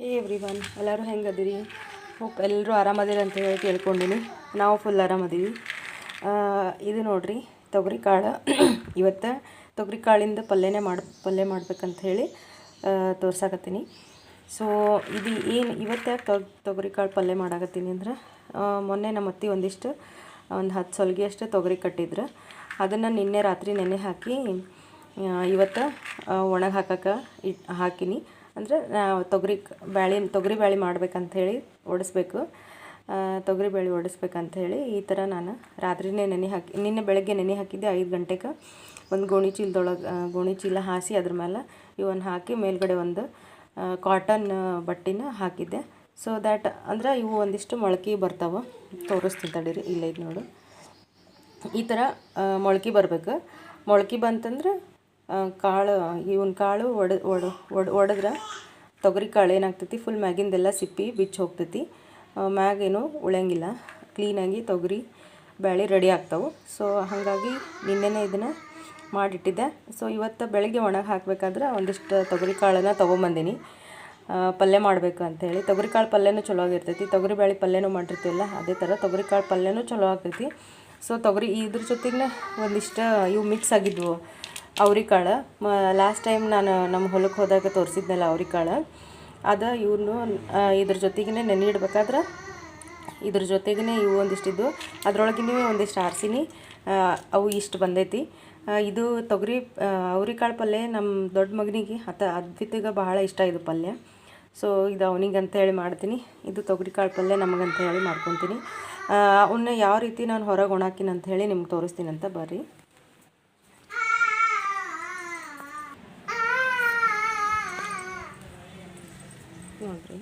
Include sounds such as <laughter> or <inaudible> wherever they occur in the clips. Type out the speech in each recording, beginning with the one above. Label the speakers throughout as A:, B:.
A: ಹೇ every one ಎಲ್ಲರೂ ಹೆಂಗದಿರಿ? Hope ಎಲ್ಲರೂ ಆರಾಮದಿರಿ ಅಂತ ಹೇಳಿ ಕೇಳ್ಕೊಂಡಿನಿ ನಾವು ಫುಲ್ ಆರಾಮದೀವಿ. ಇದು ನೋಡ್ರಿ ತೊಗರಿ ಕಾಳು <coughs> ಇವತ್ತು ತೊಗರಿ ಕಾಳಿಂದ ಪಲ್ಯನೇ ಮಾಡಿ, ಪಲ್ಯ ಮಾಡ್ಬೇಕಂತ ಹೇಳಿ ತೋರ್ಸಾಕತ್ತೀನಿ. ಸೊ ಇದು ಏನು, ಇವತ್ತು ಯಾಕೆ ತೊಗ್ ತೊಗರಿ ಕಾಳು ಪಲ್ಯ ಮಾಡಾಕತ್ತೀನಿ ಅಂದ್ರೆ ಮೊನ್ನೆ ನಮ್ಮ ಅತ್ತಿ ಒಂದಿಷ್ಟು, ಒಂದು ಹತ್ತು ಸೊಲ್ಗೆ ಅಷ್ಟು ತೊಗರಿ ಕಟ್ಟಿದ್ರು. ಅದನ್ನು ನಿನ್ನೆ ರಾತ್ರಿ ನೆನೆ ಹಾಕಿ ಇವತ್ತು ಒಣಗಿ ಹಾಕಕ್ಕೆ ಇಟ್, ಹಾಕಿನಿ. ಅಂದರೆ ತೊಗರಿ ಬ್ಯಾಳಿ ತೊಗರಿ ಬ್ಯಾಳಿ ಮಾಡ್ಬೇಕಂತ ಹೇಳಿ ಓಡಿಸ್ಬೇಕು ತೊಗರಿ ಬೇಳೆ ಓಡಿಸ್ಬೇಕಂಥೇಳಿ ಈ ಥರ ನಾನು ರಾತ್ರಿನೇ ನೆನೆ ಹಾಕಿ, ನಿನ್ನೆ ಬೆಳಗ್ಗೆ ನೆನೆ ಹಾಕಿದ್ದೆ ಐದು ಗಂಟೆಗೆ ಒಂದು ಗೋಣಿ ಚೀಲದೊಳಗೆ ಗೋಣಿ ಚೀಲ ಹಾಸಿ ಅದ್ರ ಮೇಲೆ ಇವನ್ನ ಹಾಕಿ ಮೇಲ್ಗಡೆ ಒಂದು ಕಾಟನ್ ಬಟ್ಟಿನ ಹಾಕಿದ್ದೆ. ಸೊ ದ್ಯಾಟ್ ಅಂದ್ರೆ ಇವು ಒಂದಿಷ್ಟು ಮೊಳಕೆ ಬರ್ತಾವೆ. ತೋರಿಸ್ತೀನಿ ತಡೀರಿ, ಇಲ್ಲ ಇದು ನೋಡು. ಈ ಥರ ಮೊಳಕೆ ಬರಬೇಕು. ಮೊಳಕೆ ಬಂತಂದ್ರೆ ಕಾಳು, ಇವನ್ ಕಾಳು ಒಡ ಒಡ ಒಡ, ಒಡೆದ್ರೆ ತೊಗರಿ ಕಾಳು ಏನಾಗ್ತೈತಿ? ಫುಲ್ ಮ್ಯಾಗಿಂದೆಲ್ಲ ಸಿಪ್ಪಿ ಬಿಚ್ಚಿ ಹೋಗ್ತೈತಿ. ಮ್ಯಾಗೇನು ಉಳಿಯಂಗಿಲ್ಲ. ಕ್ಲೀನಾಗಿ ತೊಗರಿ ಬೇಳೆ ರೆಡಿ ಆಗ್ತಾವೆ. ಸೊ ಹಾಗಾಗಿ ನಿನ್ನೆನೇ ಇದನ್ನು ಮಾಡಿಟ್ಟಿದ್ದೆ. ಸೊ ಇವತ್ತು ಬೆಳಗ್ಗೆ ಒಣಗಿ ಹಾಕಬೇಕಾದ್ರೆ ಒಂದಿಷ್ಟು ತೊಗರಿ ಕಾಳನ್ನು ತೊಗೊಂಬಂದಿನಿ. ಪಲ್ಯ ಮಾಡಬೇಕು ಅಂಥೇಳಿ ತೊಗರಿ ಕಾಳು ಪಲ್ಯನೂ ಚಲೋ ಆಗಿರ್ತೈತಿ. ತೊಗರಿ ಬೇಳೆ ಪಲ್ಯನೂ ಮಾಡಿರ್ತೀವಲ್ಲ, ಅದೇ ಥರ ತೊಗರಿ ಕಾಳು ಪಲ್ಯನೂ ಚಲೋ ಆಗ್ತೈತಿ. ಸೊ ತೊಗರಿ ಇದ್ರ ಜೊತೆಗೆ ಒಂದಿಷ್ಟು ಇವು ಮಿಕ್ಸ್ ಆಗಿದ್ವು. ಅವ್ರಿಕಾಳು. ಮ ಲಾಸ್ಟ್ ಟೈಮ್ ನಾನು ನಮ್ಮ ಹೊಲಕ್ಕೆ ಹೋದಾಗ ತೋರಿಸಿದ್ನಲ್ಲ ಅವ್ರಿಕಾಳು. ಅದು ಇವ್ರನ್ನೂ ಇದ್ರ ಜೊತೆಗೇ ನೆನೆ ಇಡ್ಬೇಕಾದ್ರೆ ಇದ್ರ ಜೊತೆಗೇ ಇವು ಒಂದಿಷ್ಟಿದ್ದು ಅದರೊಳಗಿನೂ ಒಂದಿಷ್ಟು ಆರ್ಸಿನಿ. ಅವು ಇಷ್ಟು ಬಂದೈತಿ. ಇದು ತೊಗರಿ ಅವ್ರಿಕಾಳು ಪಲ್ಯ ನಮ್ಮ ದೊಡ್ಡ ಮಗನಿಗೆ ಹತ ಅದ್ವಿತಿಗೆ ಬಹಳ ಇಷ್ಟ ಇದು ಪಲ್ಯ. ಸೊ ಇದು ಅವನಿಗೆ ಅಂತ ಹೇಳಿ ಮಾಡ್ತೀನಿ. ಇದು ತೊಗರಿ ಕಾಳು ಪಲ್ಯ ನಮಗಂತ ಹೇಳಿ ಮಾಡ್ಕೊತೀನಿ ಅವನ್ನ ಯಾವ ರೀತಿ ನಾನು ಹೊರಗೆ ಒಣಾಕಿನ ಅಂತ ಹೇಳಿ ನಿಮ್ಗೆ ತೋರಿಸ್ತೀನಿ ಅಂತ ಬರ್ರಿ. ನೋಡ್ರಿ.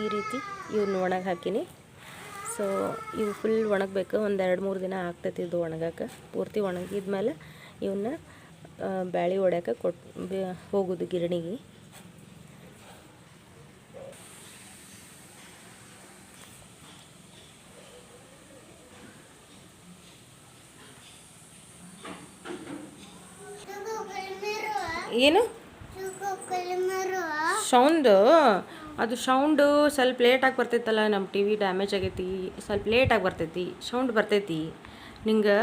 A: ಈ ರೀತಿ ಇವ್ನ ಒಣಗಿ ಹಾಕಿನಿ. ಸೊ ಇವು ಫುಲ್ ಒಣಗಬೇಕು. ಒಂದು ಎರಡು ಮೂರು ದಿನ ಆಗ್ತೈತಿ ಇದು ಒಣಗಕ್ಕೆ ಪೂರ್ತಿ ಒಣಗಿದ್ಮೇಲೆ ಇವನ್ನ ಬ್ಯಾಳಿ ಹೊಡ್ಯಕ್ಕೆ ಕೊಟ್ಟು ಹೋಗೋದು ಗಿರಣಿಗೆ. ಏನು? ಸೌಂಡು ಅದು ಸೌಂಡು ಸ್ವಲ್ಪ ಲೇಟಾಗಿ ಬರ್ತೈತಲ್ಲ ನಮ್ಮ ಟಿ ವಿ ಡ್ಯಾಮೇಜ್ ಆಗೈತಿ. ಸ್ವಲ್ಪ ಲೇಟಾಗಿ ಬರ್ತೈತಿ. ಸೌಂಡ್ ಬರ್ತೈತಿ. ನಿಂಗೆ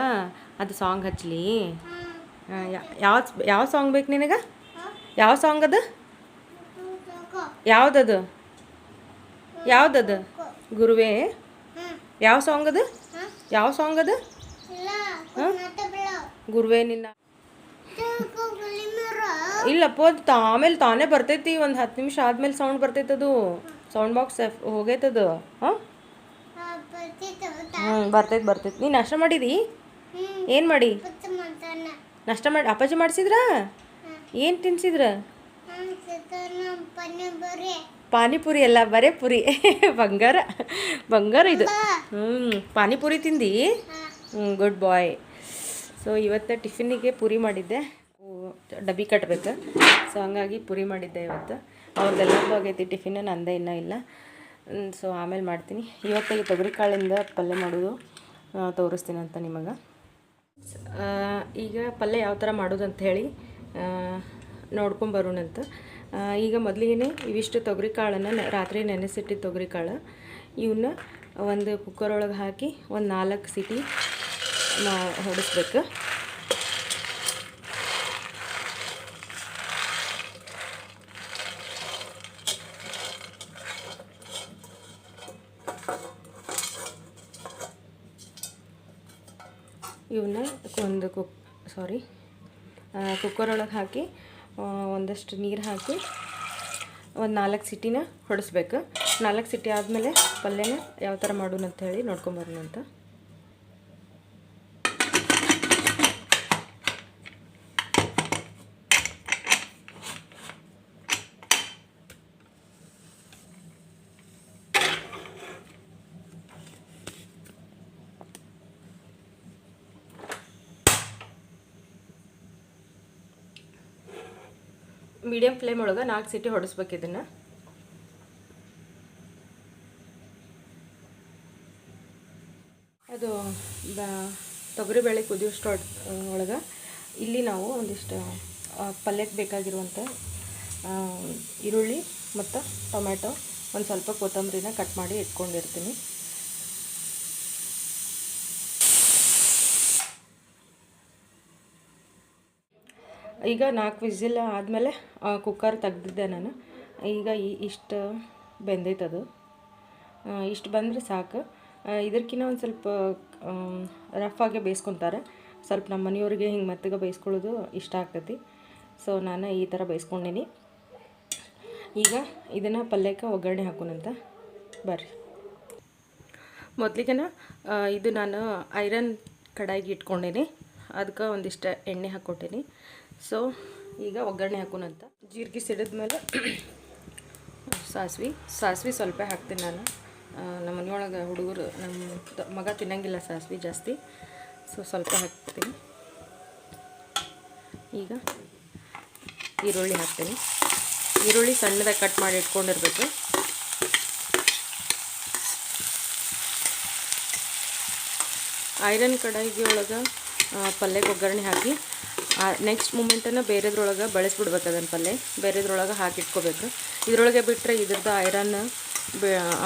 A: ಅದು ಸಾಂಗ್ ಹಚ್ಚಲಿ ಯಾವ ಯಾವ ಸಾಂಗ್ ಬೇಕು ನಿನಗೆ? ಯಾವ ಸಾಂಗ್ ಅದು? ಯಾವುದದು? ಯಾವುದದು? ಗುರುವೇ ಯಾವ ಸಾಂಗ್ ಅದು? ಯಾವ ಸಾಂಗ್ ಅದು? ಗುರುವೇ ನಿನ್ನ ಇಲ್ಲಪ್ಪ ಅದು ಆಮೇಲೆ ತಾನೇ ಬರ್ತೈತಿ ಒಂದು ಹತ್ತು ನಿಮಿಷ ಆದ್ಮೇಲೆ ಸೌಂಡ್ ಬರ್ತೈತೆ ಅದು. ಸೌಂಡ್ ಬಾಕ್ಸ್ ಹೋಗೈತದು ಹಾಂ? ಹ್ಞೂ ಬರ್ತೈತೆ ಬರ್ತೈತೆ. ನೀನು ನಾಷ್ಟ ಮಾಡಿದಿ? ಏನು ಮಾಡಿ? ನಾಷ್ಟ ಮಾಡಿ ಅಪ್ಪಾಜಿ ಮಾಡಿಸಿದ್ರಾ? ಏನು ತಿನ್ಸಿದ್ರ? ಪಾನಿಪುರಿ ಅಲ್ಲ ಬರೇ ಪುರಿ. <laughs> ಬಂಗಾರ ಬಂಗಾರ ಇದು. ಹ್ಞೂ ಪಾನಿಪುರಿ ತಿಂದಿ? ಹ್ಞೂ ಗುಡ್ ಬಾಯ್. ಸೊ ಇವತ್ತು ಟಿಫಿನಿಗೆ ಪುರಿ ಮಾಡಿದ್ದೆ. ಡಬ್ಬಿ ಕಟ್ಟಬೇಕು ಸೊ ಹಂಗಾಗಿ ಪುರಿ ಮಾಡಿದ್ದೆ ಇವತ್ತು. ಅವ್ರದ್ದೆಲ್ಲ ಆಗೈತಿ ಟಿಫಿನ್, ನಂದೇ ಇನ್ನೂ ಇಲ್ಲ. ಸೊ ಆಮೇಲೆ ಮಾಡ್ತೀನಿ. ಇವತ್ತು ಈ ತೊಗರಿ ಕಾಳಿಂದ ಪಲ್ಯ ಮಾಡೋದು ತೋರಿಸ್ತೀನಿ ಅಂತ ನಿಮಗೆ. ಈಗ ಪಲ್ಯ ಯಾವ ಥರ ಮಾಡೋದು ಅಂತ. ಹೇಳಿ ನೋಡ್ಕೊಂಬರೋಣಂತ ಈಗ ಮೊದಲಿಗೆ ಇವಿಷ್ಟು ತೊಗರಿ ಕಾಳನ್ನು ರಾತ್ರಿ ನೆನೆಸಿಟ್ಟಿದ್ದ ತೊಗರಿ ಕಾಳು ಇವನ್ನ ಒಂದು ಕುಕ್ಕರ್ ಒಳಗೆ ಹಾಕಿ ಒಂದು ನಾಲ್ಕು ಸಿಟಿ ಹೊಡಿಸ್ಬೇಕು. ಇವನ್ನ ಒಂದು ಕುಕ್ ಸಾರಿ ಕುಕ್ಕರ್ ಒಳಗೆ ಹಾಕಿ ಒಂದಷ್ಟು ನೀರು ಹಾಕಿ, ಒಂದು ನಾಲ್ಕು ಸಿಟಿನ ಹೊಡಿಸ್ಬೇಕು. ನಾಲ್ಕು ಸಿಟಿ ಆದಮೇಲೆ ಪಲ್ಯನ ಯಾವ ಥರ ಮಾಡೋಣ ಅಂತ ಹೇಳಿ ನೋಡ್ಕೊಂಬರೋಣ ಅಂತ ಮೀಡಿಯಮ್ ಫ್ಲೇಮ್ ಒಳಗೆ ನಾಲ್ಕು ಸಿಟಿ ಹೊಡಿಸ್ಬೇಕು ಇದನ್ನು. ಅದು, ಬ ತೊಗರಿಬೇಳೆ ಕುದಿಯೋಷ್ಟು ಒಳಗೆ ಇಲ್ಲಿ ನಾವು ಒಂದಿಷ್ಟು ಪಲ್ಯಕ್ಕೆ ಬೇಕಾಗಿರುವಂಥ ಈರುಳ್ಳಿ ಮತ್ತು ಟೊಮ್ಯಾಟೊ ಒಂದು ಸ್ವಲ್ಪ ಕೊತ್ತಂಬರಿನ ಕಟ್ ಮಾಡಿ ಇಟ್ಕೊಂಡಿರ್ತೀನಿ. ಈಗ ನಾಲ್ಕು ವಿಸಿಲ್ ಆದಮೇಲೆ ಕುಕ್ಕರ್ ತೆಗ್ದಿದ್ದೆ ನಾನು. ಈಗ ಈ ಇಷ್ಟು ಬೆಂದೈತದು ಇಷ್ಟು ಬಂದರೆ ಸಾಕು. ಇದಕ್ಕಿಂತ ಒಂದು ಸ್ವಲ್ಪ ರಫ್ ಆಗಿ ಬೇಯಿಸ್ಕೊತಾರೆ. ಸ್ವಲ್ಪ ನಮ್ಮ ಮನೆಯವ್ರಿಗೆ ಹಿಂಗೆ ಮೆತ್ತಗೆ ಬೇಯಿಸ್ಕೊಳ್ಳೋದು ಇಷ್ಟ ಆಗ್ತೈತಿ. ಸೊ ನಾನು ಈ ಥರ ಬೇಯಿಸ್ಕೊಂಡಿನಿ. ಈಗ ಇದನ್ನು ಪಲ್ಯಕ್ಕೆ ಒಗ್ಗರಣೆ ಹಾಕೋಣಂತ. ಬರ್ರಿ. ಮೊದಲಿಗೆನ ಇದು ನಾನು ಐರನ್ ಕಡಾಯಿಗೆ ಇಟ್ಕೊಂಡೀನಿ. ಅದಕ್ಕೆ ಒಂದಿಷ್ಟು ಎಣ್ಣೆ ಹಾಕ್ಕೊಟ್ಟೀನಿ ಸೊ ಈಗ ಒಗ್ಗರಣೆ ಹಾಕೋಣಂತ ಜೀರಿಗೆ ಸಿಡಿದ್ಮೇಲೆ <coughs> ಸಾಸ್ವೆ. ಸಾಸ್ವೆ ಸ್ವಲ್ಪ ಹಾಕ್ತೀನಿ ನಾನು. ನಮ್ಮ ಮನೆಯೊಳಗೆ ಹುಡುಗರು ನಮ್ಮ ಮಗ ತಿನ್ನಂಗಿಲ್ಲ ಸಾಸ್ವೆ ಜಾಸ್ತಿ. ಸೊ ಸ್ವಲ್ಪ ಹಾಕ್ತೀನಿ. ಈಗ ಈರುಳ್ಳಿ ಹಾಕ್ತೀನಿ. ಈರುಳ್ಳಿ ಸಣ್ಣದಾಗಿ ಕಟ್ ಮಾಡಿ ಇಟ್ಕೊಂಡಿರ್ಬೇಕು. ಐರನ್ ಕಡಾಯಿಗೆ ಒಳಗೆ ಪಲ್ಯಕ್ಕೆ ಒಗ್ಗರಣೆ ಹಾಕಿ ನೆಕ್ಸ್ಟ್ ಮೂಮೆಂಟನ್ನು ಬೇರೆದ್ರೊಳಗೆ ಬಳಸ್ಬಿಡ್ಬೇಕು ಅದನ್ನು ಪಲ್ಯ ಬೇರೆದ್ರೊಳಗೆ ಹಾಕಿಟ್ಕೋಬೇಕು. ಇದರೊಳಗೆ ಬಿಟ್ಟರೆ ಇದ್ರದ್ದು ಐರನ್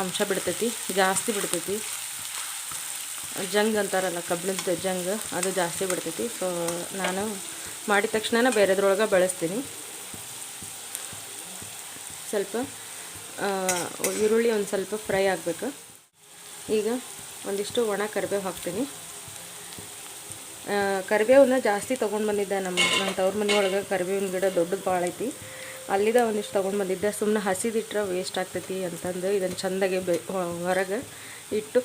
A: ಅಂಶ ಬಿಡ್ತೈತಿ, ಜಾಸ್ತಿ ಬಿಡ್ತೈತಿ. ಜಂಗ್ ಅಂತಾರಲ್ಲ, ಕಬ್ಬಿಣದ ಜಂಗ್, ಅದು ಜಾಸ್ತಿ ಬಿಡ್ತೈತಿ. ಸೊ ನಾನು ಮಾಡಿದ ತಕ್ಷಣ ಬೇರೆದ್ರೊಳಗೆ ಬಳಸ್ತೀನಿ. ಸ್ವಲ್ಪ ಈರುಳ್ಳಿ ಒಂದು ಸ್ವಲ್ಪ ಫ್ರೈ ಆಗಬೇಕು. ಈಗ ಒಂದಿಷ್ಟು ಒಣ ಕರಿಬೇವು ಹಾಕ್ತೀನಿ. ಕರಿಬೇವನ್ನ ಜಾಸ್ತಿ ತೊಗೊಂಡು ಬಂದಿದ್ದೆ ನಮ್ಮ ನನ್ನ ತವ್ರ ಮನೆಯೊಳಗೆ ಕರಿಬೇವಿನ ಗಿಡ ದೊಡ್ಡದು ಭಾಳ ಐತಿ. ಅಲ್ಲಿದ ಒಂದಿಷ್ಟು ತೊಗೊಂಡು ಬಂದಿದ್ದೆ. ಸುಮ್ಮನೆ ಹಸಿದಿಟ್ಟರೆ ವೇಸ್ಟ್ ಆಗ್ತೈತಿ ಅಂತಂದು ಇದನ್ನು ಚೆಂದಾಗಿ ಬೆ ಹೊರಗೆ ಇಟ್ಟು,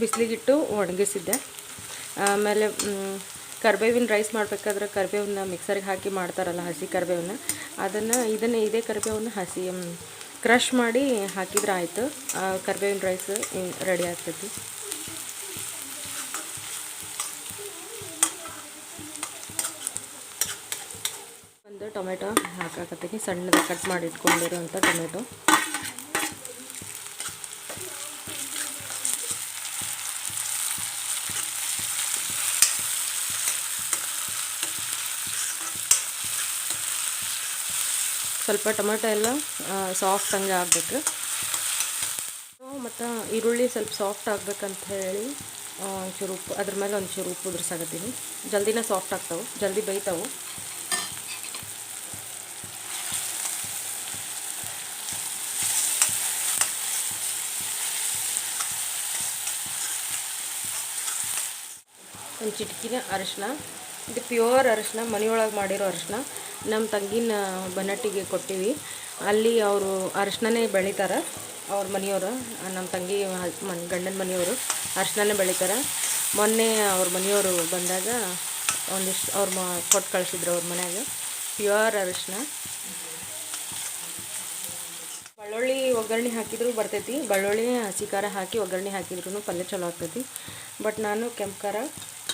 A: ಬಿಸಿಲಿಗಿಟ್ಟು ಒಣಗಿಸಿದ್ದೆ. ಆಮೇಲೆ ಕರಿಬೇವಿನ ರೈಸ್ ಮಾಡಬೇಕಾದ್ರೆ ಕರಿಬೇವನ್ನ ಮಿಕ್ಸರ್ಗೆ ಹಾಕಿ ಮಾಡ್ತಾರಲ್ಲ ಹಸಿ ಕರಿಬೇವನ್ನ ಅದನ್ನು, ಇದನ್ನು ಇದೇ ಕರಿಬೇವನ್ನ ಹಸಿ ಕ್ರಷ್ ಮಾಡಿ ಹಾಕಿದ್ರೆ ಆಯಿತು. ಕರಿಬೇವಿನ ರೈಸ್ ರೆಡಿ ಆಗ್ತೈತಿ ಒಂದು ಟೊಮೆಟೊ ಹಾಕಾಕತ್ತೀನಿ ಸಣ್ಣದ ಕಟ್ ಮಾಡಿ ಇಟ್ಕೊಂಡಿರೋಂಥ ಟೊಮೆಟೊ. ಸ್ವಲ್ಪ ಟೊಮೆಟೊ ಎಲ್ಲ ಸಾಫ್ಟ್ ಹಂಗೆ ಆಗಬೇಕು. ಮತ್ತು ಈರುಳ್ಳಿ ಸ್ವಲ್ಪ ಸಾಫ್ಟ್ ಆಗಬೇಕಂತ ಹೇಳಿ ಒಂಚೂರು ಉಪ್ಪು, ಅದ್ರ ಮೇಲೆ ಒಂಚೂರು ಉಪ್ಪು ಉದುರ್ಸಾಕತ್ತೀನಿ. ಜಲ್ದಿನೇ ಸಾಫ್ಟ್ ಆಗ್ತಾವೆ, ಜಲ್ದಿ ಬೇಯ್ತಾವೆ. ಒಂದು ಚಿಟಕಿನ ಅರಶಿನ ಇದು ಪ್ಯೂರ್ ಅರಶಿನ ಮನೆಯೊಳಗೆ ಮಾಡಿರೋ ಅರಶಿನ ನಮ್ಮ ತಂಗಿನ ಬನ್ನಟ್ಟಿಗೆ ಕೊಟ್ಟಿವಿ. ಅಲ್ಲಿ ಅವರು ಅರಶಿನೇ ಬೆಳಿತಾರೆ, ಅವ್ರ ಮನೆಯವರು ನಮ್ಮ ತಂಗಿ ಮನ್, ಗಂಡನ ಮನೆಯವರು ಅರಶಿನೇ ಬೆಳಿತಾರೆ. ಮೊನ್ನೆ ಅವ್ರ ಮನೆಯವರು ಬಂದಾಗ ಒಂದಿಷ್ಟು ಅವ್ರ ಮ ಕೊಟ್ಟು ಕಳಿಸಿದ್ರು ಅವ್ರ ಮನೆಯಾಗ ಪ್ಯೂರ್ ಅರಶಿನ ಬೆಳ್ಳುಳ್ಳಿ ಒಗ್ಗರಣೆ ಹಾಕಿದ್ರು ಬರ್ತೈತಿ, ಬಳ್ಳುಳ್ಳಿ, ಹಸಿ ಖಾರ ಹಾಕಿ ಒಗ್ಗರಣೆ ಹಾಕಿದ್ರು ಪಲ್ಯ ಚಲೋ ಆಗ್ತೈತಿ. ಬಟ್ ನಾನು ಕೆಂಪು ಖಾರ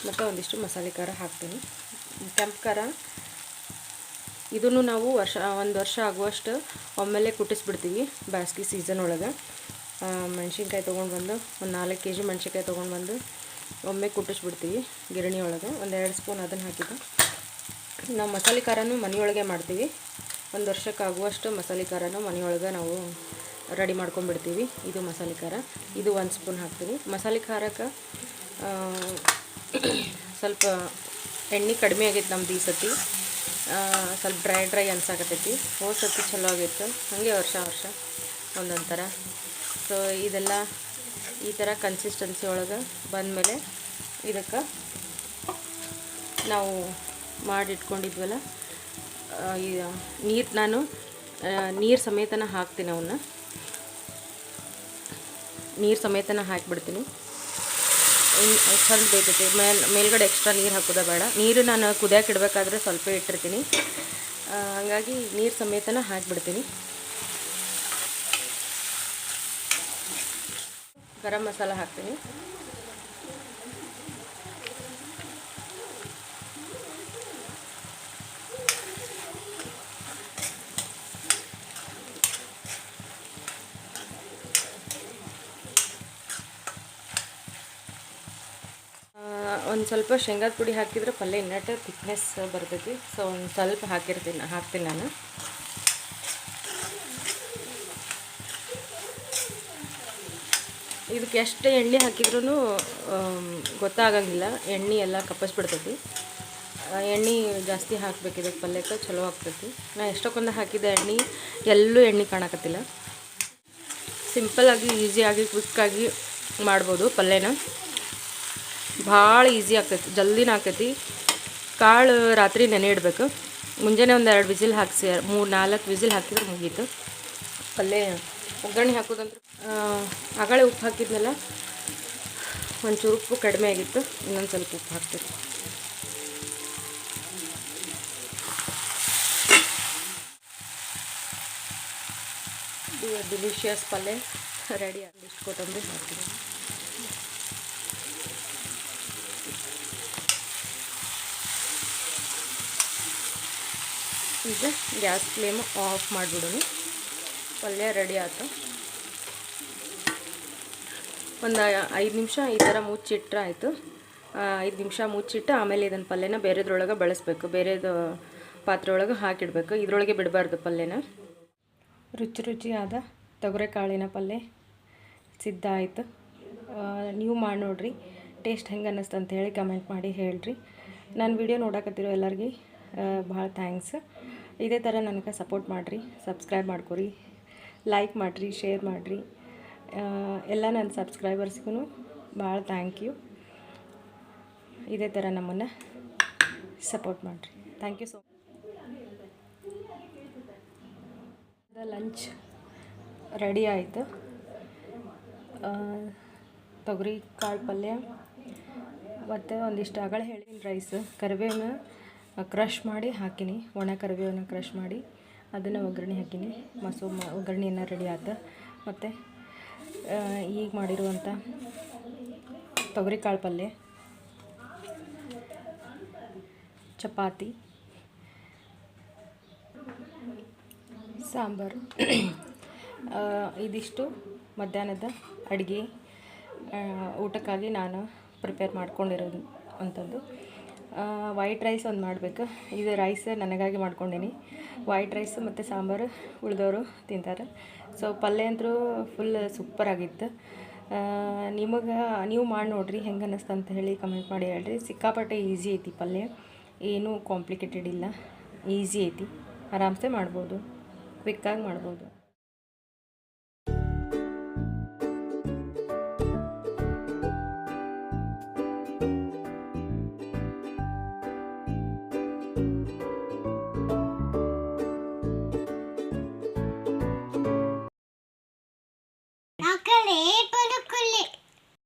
A: ಮತ್ತು ಒಂದಿಷ್ಟು ಮಸಾಲೆ ಖಾರ ಹಾಕ್ತೀನಿ. ಕೆಂಪು ಖಾರ. ಇದನ್ನು ನಾವು ವರ್ಷ, ಒಂದು ವರ್ಷ ಆಗುವಷ್ಟು ಒಮ್ಮೆಲೆ ಕುಟ್ಟಿಸ್ಬಿಡ್ತೀವಿ ಬ್ಯಾಸ್ಗೆ ಸೀಸನ್ ಒಳಗೆ. ಮೆಣಸಿನ್ಕಾಯಿ ತೊಗೊಂಡು ಬಂದು ಒಂದು ನಾಲ್ಕು ಕೆ ಜಿ ಮೆಣಸಿನ್ಕಾಯಿ ತೊಗೊಂಡು ಬಂದು ಒಮ್ಮೆ ಕುಟ್ಟಿಸ್ಬಿಡ್ತೀವಿ ಗಿರಣಿ ಒಳಗೆ. ಒಂದು ಎರಡು ಸ್ಪೂನ್ ಅದನ್ನು ಹಾಕಿದ್ದು. ನಾವು ಮಸಾಲೆ ಖಾರನೂ ಮನೆಯೊಳಗೆ ಮಾಡ್ತೀವಿ. ಒಂದು ವರ್ಷಕ್ಕೆ ಆಗುವಷ್ಟು ಮಸಾಲೆ ಖಾರನೂ ಮನೆಯೊಳಗೆ ನಾವು ರೆಡಿ ಮಾಡ್ಕೊಂಡ್ಬಿಡ್ತೀವಿ. ಇದು ಮಸಾಲೆ ಖಾರ. ಇದು ಒಂದು ಸ್ಪೂನ್ ಹಾಕ್ತೀನಿ. ಮಸಾಲೆ ಖಾರಕ್ಕೆ ಸ್ವಲ್ಪ ಎಣ್ಣೆ ಕಡಿಮೆ ಆಗೈತೆ ನಮ್ದು ಈ ಸತಿ ಸ್ವಲ್ಪ ಡ್ರೈ ಡ್ರೈ ಅನ್ಸಾಕತ್ತೈತಿ. ಹೋದ ಸತಿ ಚಲೋ ಆಗಿತ್ತು. ಹಾಗೆ ವರ್ಷ ವರ್ಷ ಒಂದೊಂದು ಥರ ಸೊ ಇದೆಲ್ಲ ಈ ಥರ ಕನ್ಸಿಸ್ಟೆನ್ಸಿ ಒಳಗೆ ಬಂದಮೇಲೆ ಇದಕ್ಕೆ ನಾವು ಮಾಡಿಟ್ಕೊಂಡಿದ್ವಲ್ಲ ನೀರು ನಾನು ನೀರು ಸಮೇತನ ಹಾಕ್ತೀನಿ ಅವನ್ನ. ನೀರು ಸಮೇತನ ಹಾಕಿಬಿಡ್ತೀನಿ. ಸ್ವಲ್ಪ ಬೇಕೈತಿ ಮೇಲ್, ಮೇಲ್ಗಡೆ ಎಕ್ಸ್ಟ್ರಾ ನೀರು ಹಾಕೋದ ಬೇಡ. ನೀರು ನಾನು ಕುದಿಯಕ್ಕೆ ಇಡಬೇಕಾದ್ರೆ ಸ್ವಲ್ಪ ಇಟ್ಟಿರ್ತೀನಿ. ಹಾಗಾಗಿ ನೀರು ಸಮೇತನ ಹಾಕಿಬಿಡ್ತೀನಿ. ಗರಂ ಮಸಾಲ ಹಾಕ್ತೀನಿ. ಒಂದು ಸ್ವಲ್ಪ ಶೇಂಗಾದ ಪುಡಿ ಹಾಕಿದ್ರೆ ಪಲ್ಯ ಇನ್ನಟ್ಟು ಥಿಕ್ನೆಸ್ ಬರ್ತೈತಿ. ಸೊ ಒಂದು ಸ್ವಲ್ಪ ಹಾಕಿರ್ತೀನಿ, ಹಾಕ್ತೀನಿ ನಾನು. ಇದಕ್ಕೆ ಎಷ್ಟು ಎಣ್ಣೆ ಹಾಕಿದ್ರೂ ಗೊತ್ತಾಗಂಗಿಲ್ಲ. ಎಣ್ಣೆ ಎಲ್ಲ ಕಪ್ಪಸ್ಬಿಡ್ತೈತಿ. ಎಣ್ಣೆ ಜಾಸ್ತಿ ಹಾಕ್ಬೇಕು ಇದಕ್ಕೆ ಪಲ್ಯಕ್ಕೆ, ಚಲೋ ಆಗ್ತೈತಿ. ನಾ ಎಷ್ಟಕ್ಕೊಂದು ಹಾಕಿದ ಎಣ್ಣೆ, ಎಲ್ಲೂ ಎಣ್ಣೆ ಕಾಣಕತ್ತಿಲ್ಲ. ಸಿಂಪಲ್ಲಾಗಿ ಈಸಿಯಾಗಿ ಕ್ವಿಕ್ಕಾಗಿ ಮಾಡ್ಬೋದು ಪಲ್ಯನ. ಭಾಳ ಈಸಿ ಆಗ್ತೈತಿ, ಜಲ್ದಿನ ಆಗ್ತೈತಿ. ಕಾಳು ರಾತ್ರಿ ನೆನೆ ಇಡಬೇಕು. ಮುಂಜಾನೆ ಒಂದು ಎರಡು ವಿಸಿಲ್ ಹಾಕಿಸಿ, ಮೂರು ನಾಲ್ಕು ವಿಸಿಲ್ ಹಾಕಿದ್ರೆ ಮುಗೀತು. ಪಲ್ಯ ಒಗ್ಗರಣೆ ಹಾಕೋದಂದ್ರೆ ಆಗಳೇ ಉಪ್ಪು ಹಾಕಿದ್ನಲ್ಲ, ಒಂಚೂರು ಉಪ್ಪು ಕಡಿಮೆ ಆಗಿತ್ತು, ಇನ್ನೊಂದು ಸ್ವಲ್ಪ ಉಪ್ಪು ಹಾಕ್ಬೇಕು ಡಿಲಿಷಿಯಸ್ ಪಲ್ಯ. ರೆಡಿ ಇಷ್ಟು ಕೊತ್ತಂಬರಿ ಹಾಕಿದ್ದೀನಿ ಈಗ ಗ್ಯಾಸ್ ಫ್ಲೇಮ್ ಆಫ್ ಮಾಡಿಬಿಡೋಣ. ಪಲ್ಯ ರೆಡಿ ಆಯ್ತು. ಒಂದು ಐದು ನಿಮಿಷ ಈ ಥರ ಮುಚ್ಚಿಟ್ರೆ ಆಯಿತು. ಐದು ನಿಮಿಷ ಮುಚ್ಚಿಟ್ಟು ಆಮೇಲೆ ಇದನ್ನು ಪಲ್ಯನ ಬೇರೆದ್ರೊಳಗೆ ಬಳಸಬೇಕು. ಬೇರೆದು ಪಾತ್ರೆ ಒಳಗೆ ಹಾಕಿಡಬೇಕು. ಇದರೊಳಗೆ ಬಿಡಬಾರ್ದು ಪಲ್ಯನ. ರುಚಿ ರುಚಿಯಾದ ತೊಗರೆಕಾಳಿನ ಪಲ್ಯ ಸಿದ್ಧ ಆಯಿತು. ನೀವು ಮಾಡಿ ನೋಡ್ರಿ. ಟೇಸ್ಟ್ ಹೆಂಗೆ ಅನ್ನಿಸ್ತು ಅಂತ ಹೇಳಿ ಕಮೆಂಟ್ ಮಾಡಿ ಹೇಳ್ರಿ. ನಾನು ವಿಡಿಯೋ ನೋಡಕತ್ತಿರೋ ಎಲ್ಲರಿಗೆ ಭಾಳ ಥ್ಯಾಂಕ್ಸ್ ಇದೇ ಥರ ನನಗೆ ಸಪೋರ್ಟ್ ಮಾಡಿರಿ ಸಬ್ಸ್ಕ್ರೈಬ್ ಮಾಡ್ಕೊರಿ ಲೈಕ್ ಮಾಡಿರಿ ಶೇರ್ ಮಾಡಿರಿ. ಎಲ್ಲ ನನ್ನ ಸಬ್ಸ್ಕ್ರೈಬರ್ಸ್ಗೂ ಭಾಳ ಥ್ಯಾಂಕ್ ಯು ಇದೇ ಥರ ನಮ್ಮನ್ನು ಸಪೋರ್ಟ್ ಮಾಡಿರಿ. Thank you so lunch ready ಆಯಿತು. ತೊಗರಿ, ಕಾಳು ಪಲ್ಯ, ಮತ್ತು ಒಂದಿಷ್ಟು ಅಗಳ ಹೇಳಿನ ರೈಸ್ ಕರಿಬೇವನ್ನ ಕ್ರಷ್ ಮಾಡಿ ಹಾಕಿನಿ. ಒಣ ಕರಿಬೇವನ್ನ ಕ್ರಷ್ ಮಾಡಿ. ಅದನ್ನು ಒಗ್ಗರಣೆ ಹಾಕಿನಿ. ಮಸು ಒಗ್ಗರಣೆಯನ್ನು ರೆಡಿ ಆಯ್ತು ಮತ್ತು ಈಗ ಮಾಡಿರುವಂಥ ತೊಗರಿಕಾಳು ಪಲ್ಯ, ಚಪಾತಿ, ಸಾಂಬಾರು. ಇದಿಷ್ಟು ಮಧ್ಯಾಹ್ನದ ಅಡುಗೆ. ಊಟಕ್ಕಾಗಿ ನಾನು ಪ್ರಿಪೇರ್ ಮಾಡ್ಕೊಂಡಿರೋದು, ಅಂಥದ್ದು. ವೈಟ್ ರೈಸ್ ಒಂದು ಮಾಡಬೇಕು. ಇದು ರೈಸ್ ನನಗಾಗಿ ಮಾಡ್ಕೊಂಡೀನಿ. ವೈಟ್ ರೈಸ್ ಮತ್ತು ಸಾಂಬಾರು ಉಳಿದವರು ತಿಂತಾರೆ. ಸೊ ಪಲ್ಯ ಅಂತೂ ಫುಲ್ ಸೂಪರಾಗಿತ್ತು ನಿಮಗೆ, ನೀವು ಮಾಡಿ ನೋಡ್ರಿ ಹೆಂಗೆ ಅನ್ನಿಸ್ತು ಅಂತ ಹೇಳಿ ಕಮೆಂಟ್ ಮಾಡಿ ಹೇಳ್ರಿ. ಸಿಕ್ಕಾಪಟ್ಟೆ ಈಸಿ ಐತಿ ಪಲ್ಯ. ಏನೂ ಕಾಂಪ್ಲಿಕೇಟೆಡ್ ಇಲ್ಲ. ಈಸಿ ಐತಿ. ಆರಾಮ್ಸೆ ಮಾಡ್ಬೋದು. ಕ್ವಿಕ್ಕಾಗಿ ಮಾಡ್ಬೋದು.